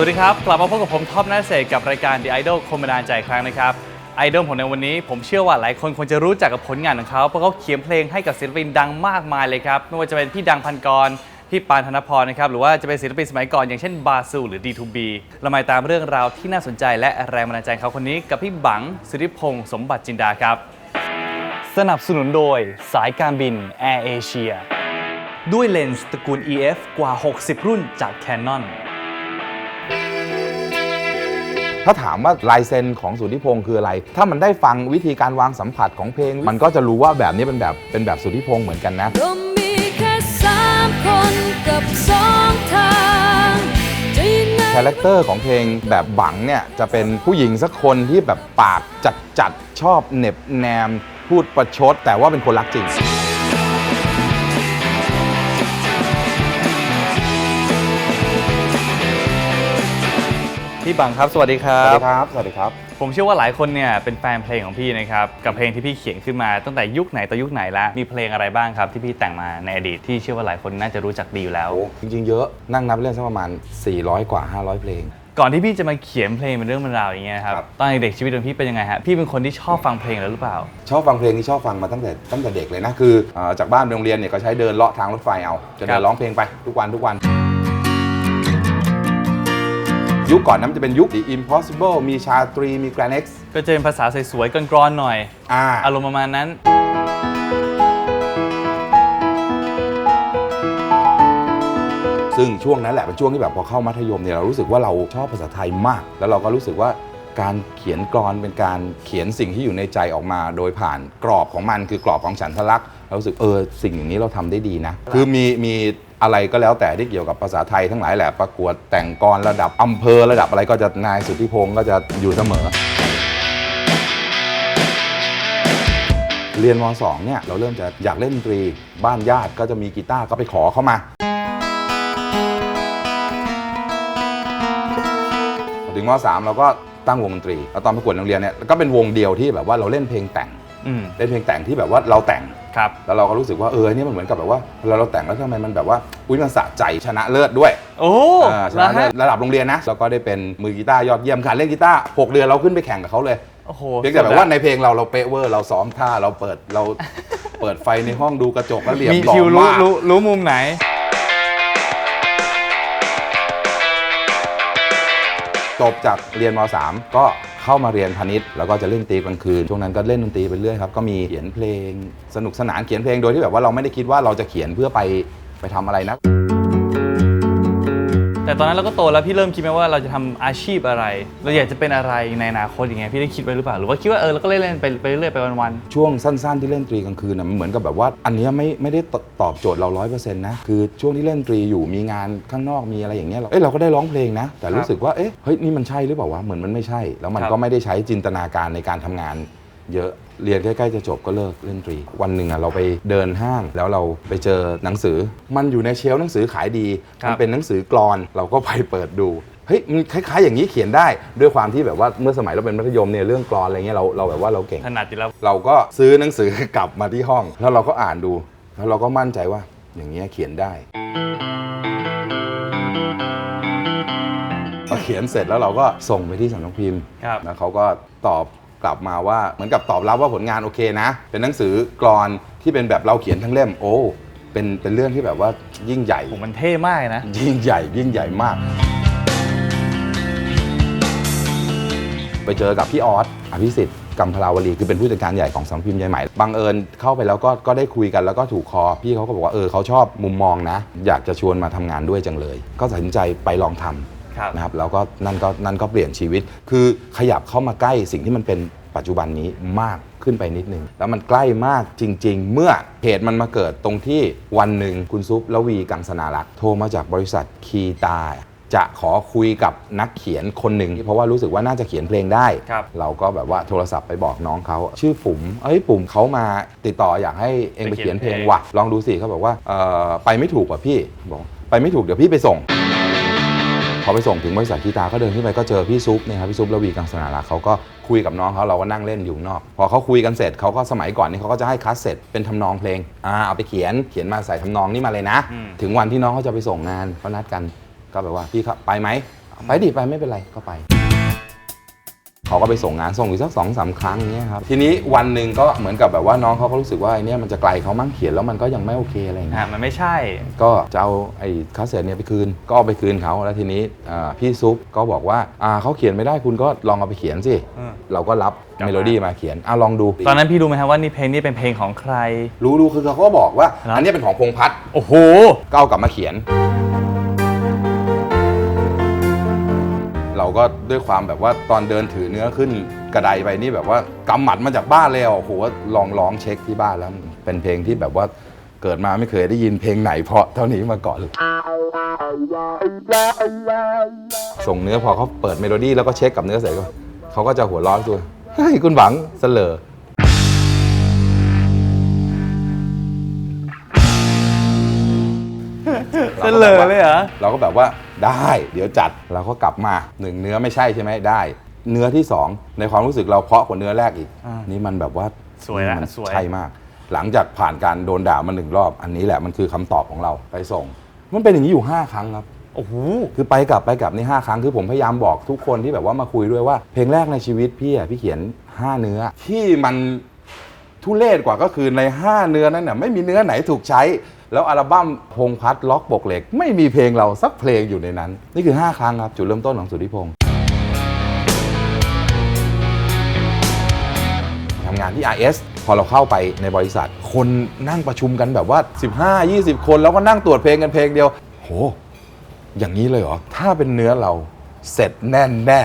วัสดีครับ กลับมาพบกับผมท็อปนาเศษกับรายการ The Idol คมบันดาลใจครั้งนะครับไอดอลผมในวันนี้ผมเชื่อว่าหลายคนควรจะรู้จักกับผลงานของเขา เพราะเขาเขียนเพลงให้กับศิลปินดังมากมายเลยครับ ไม่ว่าจะเป็นพี่ดังพันกร พี่ปานธนพรนะครับหรือว่าจะเป็นศิลปินสมัยก่อนอย่างเช่นบาซูหรือ D2B เรามาตามเรื่องราวที่น่าสนใจและแรงบันดาลใจเขาคนนี้กับพี่บังสุริพงศ์สมบัติจินดาครับ สนับสนุนโดยสายการบิน Air Asia ด้วยเลนส์ตระกูล EF กว่า 60 รุ่นจาก Canon ถ้าถามว่าลายเซ็นของสุทธิพงศ์คืออะไร ถ้ามันได้ฟังวิธีการวางสัมผัสของเพลง มันก็จะรู้ว่าแบบนี้เป็นแบบเป็นแบบสุทธิพงศ์เหมือนกันนะก็มีแค่สามคนกับสองทางจะยังไง คาแรคเตอร์ของเพลงแบบบังเนี่ยจะเป็นผู้หญิงสักคนที่แบบปากจัดจัดๆชอบเหน็บแนม พูดประชด แต่ว่าเป็นคนรักจริง พี่บังครับ สวัสดีครัสวัสบ ดีครับ สวัสดีครับ ผมเชื่อว่าหลายคนเนี่ยเป็นแฟนเพลงของพี่นะครับ กับเพลงที่พี่เขียนขึ้นมาตั้งแต่ยุคไหนต่อยุคไหนแล้วมีเพลงอะไรบ้างครับที่พี่แต่งมาในอดีตที่เชื่อว่าหลายคนน่าจะรู้จักดีอยู่แล้วโอ้จริงๆ เยอะ นั่งนับเล่นสักประมาณ 400 กว่า 500 เพลง ก่อนที่พี่จะมาเขียนเพลงเป็นเรื่องเป็นราวอย่างเงี้ยครับครับ ตอนเด็กๆชีวิตของพี่เป็นยังไงฮะพี่เป็นคนที่ชอบฟังเพลงแล้วหรือเปล่า ชอบฟังเพลงที่ชอบฟังมาตั้งแต่ตั้งแต่เด็กเลยนะ คือเอ่อจากบ้านไปโรงเรียนเนี่ยก็ใช้เดินเลาะทางรถไฟเอา จะครัเดินบ ร้องเพลงไปทุกวันทุกวัน ยุคก่อนนั้นมันจะเป็นยุค The Impossible มีชาตรี มี Gran X ก็จะเป็นภาษาสวยๆกรอนๆหน่อย อ่า อารมณ์ประมาณนั้น ซึ่งช่วงนั้นแหละเป็นช่วงที่แบบพอเข้ามัธยมเนี่ยเรารู้สึกว่าเราชอบภาษาไทยมาก แล้วเราก็รู้สึกว่าการเขียนกรอนเป็นการเขียนสิ่งที่อยู่ในใจออกมาโดยผ่านกรอบของมันคือกรอบของฉันทลักษณ์เรารู้สึกเออสิ่งอย่างนี้เราทำได้ดีนะ คือมีมี อะไรก็แล้วแต่ที่เกี่ยวกับภาษาไทยทั้งหลายแหละประกวดแต่งกรระดับอำเภอระดับอะไรก็จะนายสุทธิพงศ์ก็จะอยู่เสมอ เรียนม .2 เนี่ยเราเริ่มจะอยากเล่นดนตรีบ้านญาติก็จะมีกีตาร์ก็ไปขอเข้ามาพอถึงม .3 เราก็ตั้งวงดนตรีแล้วตอนประกวดโรงเรียนเนี่ยก็เป็นวงเดียวที่แบบว่าเราเล่นเพลงแต่ง อืมเล่นเพลงแต่งที่แบบว่าเราแต่ง ครับ แล้วเราก็รู้สึกว่าเออเนี่ยมันเหมือนกับแบบว่าเวลาเราแต่งแล้วทำไมมันแบบว่าอุ้ยมันสะใจชนะเลิศด้วยโอ้อ่าชแล้นะวเลิฮะศระดับโรงเรียนนะแล้วก็ได้เป็นมือกีตาร์ยอดเยี่ยมการเล่นกีตาร์6เดือนเราขึ้นไปแข่งกับเขาเลยโอ้โหเพียงแต่แบบว่าในเพลงเราเราเป๊ะเวอร์เราซ้อมท่าเราเปิดเรา เปิดไฟในห้องดูกระจกแล้วเหลี่ยมมีหล่อคิวรู้มาก รู้รู้มุมไหน จบจากเรียนม .3 ก็ เข้ามาเรียนพาณิชย์แล้วก็จะเล่นตีกลางคืนช่วงนั้นก็เล่นดนตรีไปเรื่อยครับก็มีเขียนเพลง สนุกสนานเขียนเพลงโดยที่แบบว่าเราไม่ได้คิดว่าเราจะเขียนเพื่อไปไปทำอะไรนะ แต่ตอนนั้นเราก็โตแล้วพี่เริ่มคิดไหมว่าเราจะทำอาชีพอะไร เราอยากจะเป็นอะไรในอนาคตอย่างเงี้ยพี่ได้คิดไว้หรือเปล่าหรือว่าคิดว่าเออเราก็เล่นเล่นๆไปไปเรื่อยๆไปวันช่วงสั้นๆที่เล่นดนตรีกลางคืนนะมันเหมือนกับแบบว่า อันเนี้ยไม่ไม่ได้ตอบโจทย์เราร้อยเปอร์เซ็นต์นะคือช่วงที่เล่นดนตรีอยู่มีงานข้างนอกมีอะไรอย่างเงี้ยเราเอ้ยเราก็ได้ร้องเพลงนะ แต่รู้สึกว่าเอ๊ะเฮ้ยนี่มันใช่หรือเปล่าวะเหมือนมันไม่ใช่ แล้วมันก็ไม่ได้ใช้จินตนาการในการทำงาน เยอะเรียนใกล้ๆจะจบก็เลิกเล่นดนตรี วันหนึ่งอะเราไปเดินห้างแล้วเราไปเจอหนังสือ มันอยู่ในเชลฟ์หนังสือขายดีครับ มันเป็นหนังสือกรอนเราก็ไปเปิดดูเฮ้ยมันคล้ายๆ อย่างนี้เขียนได้ด้วยความที่แบบว่าเมื่อสมัยเราเป็นมัธยมเนี่ยเรื่องกรอนอะไรเงี้ยเราเราแบบว่าเราเก่งๆถนัดอยู่แล้ว เราก็ซื้อหนังสือกลับมาที่ห้อง แล้วเราก็อ่านดู แล้วเราก็มั่นใจว่าอย่างเงี้ยเขียนได้พอเขียนเสร็จแล้วเราก็ส่งไปที่สำนักพิมพ์ครับ แล้วเขาก็ตอบ กลับมาว่าเหมือนกับตอบรับว่าผลงานโอเคนะ เป็นหนังสือกรอนที่เป็นแบบเราเขียนทั้งเล่มโอ้เป็นเป็นเรื่องที่แบบว่ายิ่งใหญ่ ผมมันเท่มากเลยนะ ยิ่งใหญ่ ยิ่งใหญ่มาก ไปเจอกับพี่ออสอภิสิทธิ์กัมพลาวลีคือเป็นผู้จัดการใหญ่ของสำนักพิมพ์ใหญ่ใหม่บังเอิญเข้าไปแล้วก็ก็ได้คุยกันแล้วก็ถูกคอ พี่เขาก็บอกว่าเออเขาชอบมุมมองนะ อยากจะชวนมาทำงานด้วยจังเลย ก็ตัดสินใจไปลองทำ ครับนะครับแล้วก็นั่นก็นั่นก็เปลี่ยนชีวิต คือขยับเข้ามาใกล้สิ่งที่มันเป็นปปัจจุบันนี้มากขึ้นไปนิดนึง แล้วมันใกล้มากจริง ๆ เมื่อเหตุมันมาเกิดตรงที่วันหนึ่งคุณซุปละวีกังสนารักษ์โทรมาจากบริษัทคีตาจะขอคุยกับนักเขียนคนหนึ่งเพราะว่ารู้สึกว่าน่าจะเขียนเพลงได้ ครับเราก็แบบว่าโทรศัพท์ไปบอกน้องเขาชื่อปุ๋มเอ้ยปุ๋มเขามาติดต่ออยากให้เองไปเขียนเพลงว่ะลองดูสิเขาบอกว่าเออไปไม่ถูกว่ะพี่บอกไปไม่ถูกเดี๋ยวพี่ไปส่ง พอไปส่งถึงบริษัทคีตาก็เดินขึ้นไปก็เจอพี่ซุปเนี่ยครับพี่ซุประวีกังสนารักเขาก็คุยกับน้องเขาเราก็นั่งเล่นอยู่นอก พอเขาคุยกันเสร็จเขาก็สมัยก่อนนี่เขาก็จะให้คัสเสร็จเป็นทำนองเพลงอ่าเอาไปเขียนเขียนมาใส่ทำนองนี่มาเลยนะ ถึงวันที่น้องเขาจะไปส่งงานเขานัดกันก็แบบว่าพี่ครับไปไหมไปดิไปไม่เป็นไรก็ไป เขาก็ไปส่งงานส่งอยู่สักสองสามครั้งเนี้ยครับทีนี้วันหนึ่งก็เหมือนกับแบบว่าน้องเขาก็รู้สึกว่าไอ้เนี่ยมันจะไกลเขามั่งเขียนแล้วมันก็ยังไม่โอเคอะไรอย่างเงี้อ่ายมันไม่ใช่ ก็จะเอาไอ้คาสเซ็ตเนี่ยไปคืน ก็เอาไปคืนเขาแล้วทีนี้อ่าพี่ซุปก็บอกว่าอ่าเขาเขียนไม่ได้คุณก็ลองเอาไปเขียนสิ อืม เราก็รับกลับมาเมโลดี้มาเขียนอะลองดูตอนนั้นพี่รู้ไหมครับว่านี่เพลงนี้เป็นเพลงของใคร รู้รู้คือเขาก็บอกว่าครับอันเนี้ยเป็นของพงษ์พัฒน์โอ้โห ก็เอากลับมาเขียน ก็ด้วยความแบบว่าตอนเดินถือเนื้อขึ้นกระไดไปนี่แบบว่ากำหมัดมาจากบ้านเลยอะโอ้โหลองร้องเช็คที่บ้านแล้วเป็นเพลงที่แบบว่าเกิดมาไม่เคยได้ยินเพลงไหนเพราะเท่านี้มาก่อนส่งเนื้อพอเขาเปิดเมโลดี้แล้วก็เช็คกับเนื้อเสร็จก็เขาก็จะหัวเร้อนตัวเฮ้ยคุณหวังเสลอ เสลอเลยเหรอ เราก็แบบว่าได้เดี๋ยวจัดเราก็กลับมาหนึ่งเนื้อไม่ใช่ใช่ไหมได้ เนื้อที่สองในความรู้สึกเราเพราะกว่าเนื้อแรกอีกอ่านี่นี่มันแบบว่าสวยละมันสวย ใช่มาก หลังจากผ่านการโดนด่ามาหนึ่งรอบ อันนี้แหละมันคือคำตอบของเราไปส่ง มันเป็นอย่างนี้อยู่ 5 ครั้งครับ โอ้โห คือไปกลับไปกลับนี่ห้าครั้งคือผมพยายามบอกทุกคนที่แบบว่ามาคุยด้วยว่าเพลงแรกในชีวิตพี่อะพี่เขียน 5 เนื้อที่มัน ทุเลศกว่าก็คือใน 5 เนื้อนั้นน่ะไม่มีเนื้อไหนถูกใช้ แล้วอัลบั้มพงษ์พัฒน์ล็อกบกเหล็ก ไม่มีเพลงเราสักเพลงอยู่ในนั้น นี่คือ 5 ครั้งครับ จุดเริ่มต้นของสุทธิพงษ์ทำงานที่ RS พอเราเข้าไปในบริษัท คนนั่งประชุมกันแบบว่า 15-20 คน แล้วก็นั่งตรวจเพลงกันเพลงเดียว โห อย่างนี้เลยเหรอ ถ้าเป็นเนื้อเราเสร็จแน่แน่